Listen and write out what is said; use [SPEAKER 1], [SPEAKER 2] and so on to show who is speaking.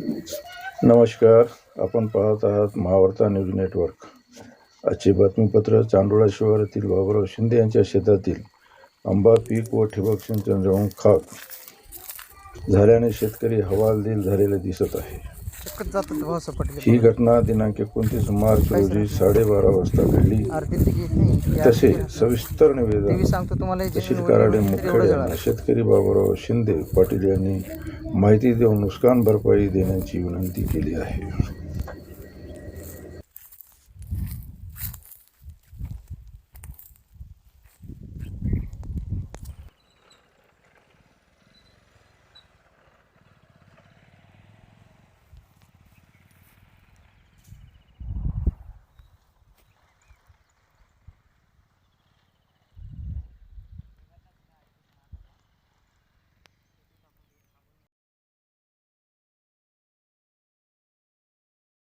[SPEAKER 1] नमस्कार. आपण पाहत आहात महावार्ता न्यूज नेटवर्क. आजचे बातमीपत्र चांडोळा शिवारातील बाबुराव शिंदे यांच्या शेतातील आंबा पीक व ठिबक सिंचन जाऊन खाक झाल्याने शेतकरी हवालदिल झालेले दिसत आहे. ही घटना दिनांक एकोणतीस मार्च रोजी साडेबारा वाजता घडली. तसे सविस्तर निवेदन तहसील
[SPEAKER 2] जमीन
[SPEAKER 1] कराडे
[SPEAKER 2] वगैरे
[SPEAKER 1] मुखेड
[SPEAKER 2] एवढं
[SPEAKER 1] यांना
[SPEAKER 2] जळालं.
[SPEAKER 1] शेतकरी बाबुराव शिंदे पाटील यांनी माहिती देऊन नुकसान भरपाई देण्याची विनंती केली आहे.